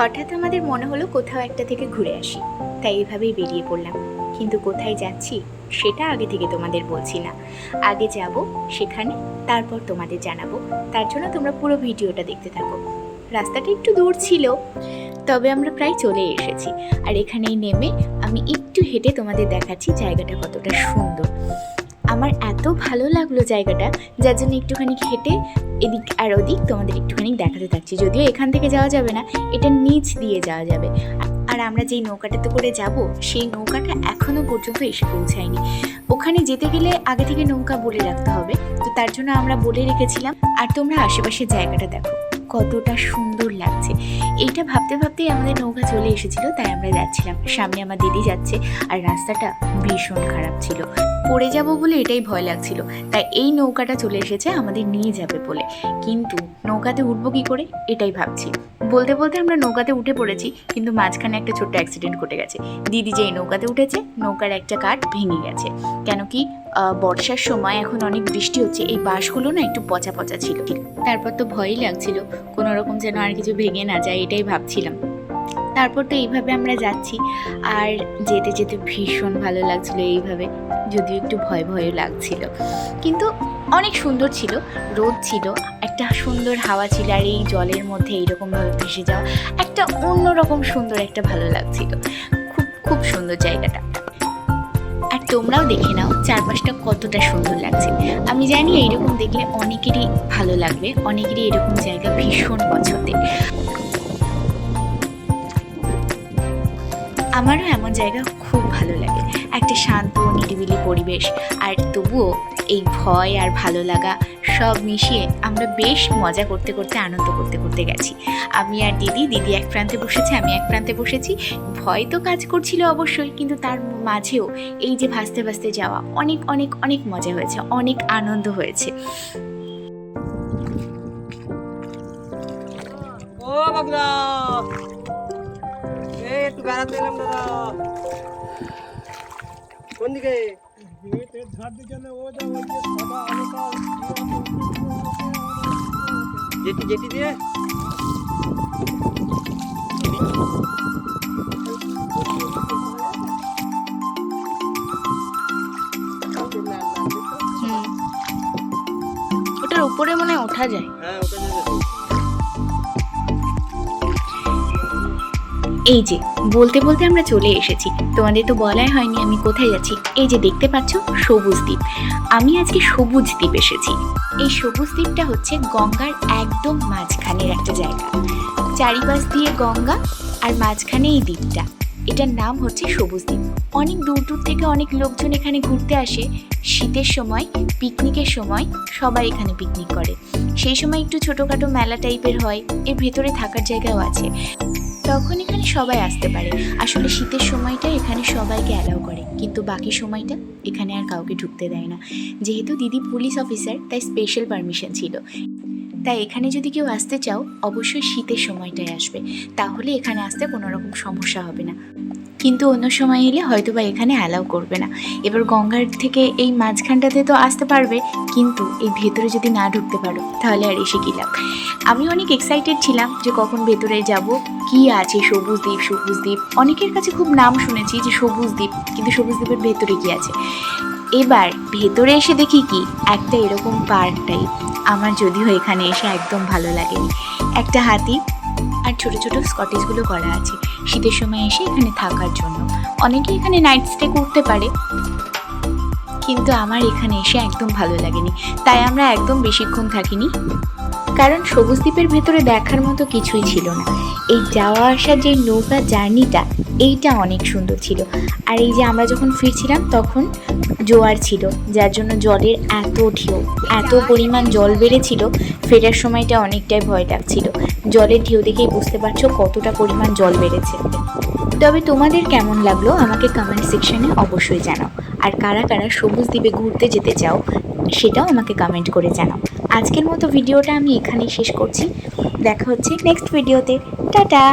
হঠাৎ আমাদের মনে হলো কোথাও একটা থেকে ঘুরে আসি। তাই এভাবেই বেরিয়ে পড়লাম। কিন্তু কোথায় যাচ্ছি, সেটা আগে থেকে তোমাদের বলছি না। আগে যাব, সেখানে, তারপর তোমাদের জানাব। তার জন্য তোমরা পুরো ভিডিওটা দেখতে থাকো। রাস্তাটা একটু দূর ছিল, তবে আমরা প্রায় চলে এসেছি। আর এখানেই নেমে আমি একটু হেঁটে তোমাদের দেখাচ্ছি জায়গাটা কতটা সুন্দর। আমার এত ভালো লাগল জায়গাটা, যার জন্য একটুখানি হেঁটে এদিক আর ওদিক তোমাদের একটুখানি দেখাতে থাকছি। যদিও এখান থেকে যাওয়া যাবে না, এটা নিচ দিয়ে যাওয়া যাবে। আর আমরা যেই নৌকাটাতে করে যাব, সেই নৌকাটা এখনও পর্যন্ত এসে পৌঁছায়নি। ওখানে যেতে গেলে আগে থেকে নৌকা বলে রাখতে হবে, তো তার জন্য আমরা বলে রেখেছিলাম। আর তোমরা আশেপাশের জায়গাটা দেখো। কতটা সুন্দর লাগছে। এইটা ভাবতে ভাবতেই আমাদের নৌকা চলে এসেছিল, তাই আমরা যাচ্ছিলাম। সামনে আমার দিদি যাচ্ছে আর রাস্তাটা ভীষণ খারাপ ছিল। পড়ে যাব বলে এটাই ভয় লাগছিল। তাই এই নৌকাটা চলে এসেছে আমাদের নিয়ে যাবে বলে। কিন্তু নৌকাতে উঠবো কি করে? এটাই ভাবছি। বলতে বলতে আমরা নৌকাতে উঠে পড়েছি, কিন্তু মাঝখানে একটা ছোট্ট অ্যাক্সিডেন্ট ঘটে গেছে। দিদি যেই নৌকাতে উঠেছে, নৌকার একটা কাঠ ভেঙে গেছে। কেন কি বর্ষার সময় এখন অনেক বৃষ্টি হচ্ছে। এই বাঁশগুলো না একটু পচা পচা ছিল। তারপর তো ভয়ই লাগছিল। কোনো রকম যেন আর কিছু ভেঙে না যায়, এটাই ভাবছিলাম। তারপর তো এইভাবে আমরা যাচ্ছি। আর যেতে যেতে ভীষণ ভালো লাগছিল এইভাবে। যদিও একটু ভয় ভয়ও লাগছিল। কিন্তু অনেক সুন্দর ছিল। রোদ ছিল, একটা সুন্দর হাওয়া ছিল, আর এই জলের মধ্যে এইরকমভাবে ভেসে যাওয়া একটা অন্যরকম সুন্দর একটা ভালো লাগছিল। খুব খুব সুন্দর জায়গাটা। আর তোমরাও দেখে নাও চারপাশটা কতটা সুন্দর লাগছে। আমি জানি এইরকম দেখলে অনেকেরই ভালো লাগবে, অনেকেরই এরকম জায়গা ভীষণ পছন্দের। আমারও এমন জায়গা খুব ভালো লাগে। একটা শান্ত, নিরিবিলি পরিবেশ। আর তবুও এই ভয় আর ভালো লাগা সব মিশিয়ে আমরা বেশ মজা করতে করতে, আনন্দ করতে করতে গেছি। আমি আর দিদি দিদি এক প্রান্তে বসেছে, আমি এক প্রান্তে বসেছি। ভয় তো কাজ করছিল অবশ্যই, কিন্তু তার মাঝেও এই যে ভাসতে ভাসতে যাওয়া, অনেক অনেক অনেক মজা হয়েছে, অনেক আনন্দ হয়েছে। ও এই একটু বেড়াতে এলাম দাদা। কোন দিকে? জেটি জেটি দিয়ে। ওটার উপরে মনে হয় ওঠা যায়। হ্যাঁ ওটা যাবে এই যে, বলতে বলতে আমরা চলে এসেছি। তোমাদের তো বলাই হয়নি আমি কোথায় যাচ্ছি। এই যে দেখতে পাচ্ছ, সবুজ দ্বীপ। আমি আজকে সবুজ দ্বীপ এসেছি। এই সবুজ দ্বীপটা হচ্ছে গঙ্গার একদম মাঝখানের একটা জায়গা। চারিপাশ দিয়ে গঙ্গা আর মাঝখানে এই দ্বীপটা। এটার নাম হচ্ছে সবুজ দ্বীপ। অনেক দূর দূর থেকে অনেক লোকজন এখানে ঘুরতে আসে। শীতের সময়, পিকনিকের সময় সবাই এখানে পিকনিক করে। সেই সময় একটু ছোটোখাটো মেলা টাইপের হয়। এর ভেতরে থাকার জায়গাও আছে। তখন এখানে সবাই আসতে পারে। আসলে শীতের সময়টা এখানে সবাইকে অ্যালাউ করে। কিন্তু বাকি সময়টা এখানে আর কাউকে ঢুকতে দেয় না। যেহেতু দিদি পুলিশ অফিসার তাই স্পেশাল পারমিশন ছিল। তাই এখানে যদি কেউ আসতে চাও, অবশ্যই শীতের সময়টায় আসবে। তাহলে এখানে আসতে কোনো রকম সমস্যা হবে না। কিন্তু অন্য সময় এলে হয়তো বা এখানে অ্যালাউ করবে না। এবার গঙ্গার থেকে এই মাঝখানটাতে তো আসতে পারবে, কিন্তু এই ভেতরে যদি না ঢুকতে পারো, তাহলে আর এসে কী লাভ? আমি অনেক এক্সাইটেড ছিলাম যে কখন ভেতরে যাব, কি আছে, সবুজ দ্বীপ সবুজ দ্বীপ। অনেকের কাছে খুব নাম শুনেছি যে সবুজ দ্বীপ, কিন্তু সবুজ দ্বীপের ভেতরে কি আছে? এবার ভেতরে এসে দেখি কি? একটা এরকম পার্ক টাইপ আমার যদিও এখানে এসে একদম ভালো লাগেনি। একটা হাতি আর ছোট ছোট স্কটেজগুলো করা আছে। শীতের সময় এসে এখানে থাকার জন্য। অনেকে এখানে নাইট স্টে করতে পারে। কিন্তু আমার এখানে এসে একদম ভালো লাগেনি। তাই আমরা একদম বেশিক্ষণ থাকিনি। কারণ সবুজ দ্বীপের ভেতরে দেখার মতো কিছুই ছিল না। এই যাওয়া আসার যে নৌকা জার্নিটা, এইটা অনেক সুন্দর ছিল। আর এই যে আমরা যখন ফিরছিলাম, তখন জোয়ার ছিল, যার জন্য জলের এত ঢেউ, এত পরিমাণ জল বেড়েছিল, ফেরার সময়টা অনেকটাই ভয় লাগছিল। জলের ঢেউ দেখেই বুঝতে পারছ কতটা পরিমাণ জল বেড়েছে। তবে তোমাদের কেমন লাগল আমাকে কমেন্ট সেকশানে অবশ্যই জানাও। আর কারা কারা সবুজ দ্বীপে ঘুরতে যেতে চাও, সেটাও আমাকে কমেন্ট করে জানাও। আজকের মতো ভিডিওটা আমি এখানেই শেষ করছি। দেখা হচ্ছে নেক্সট ভিডিওতে টাটা!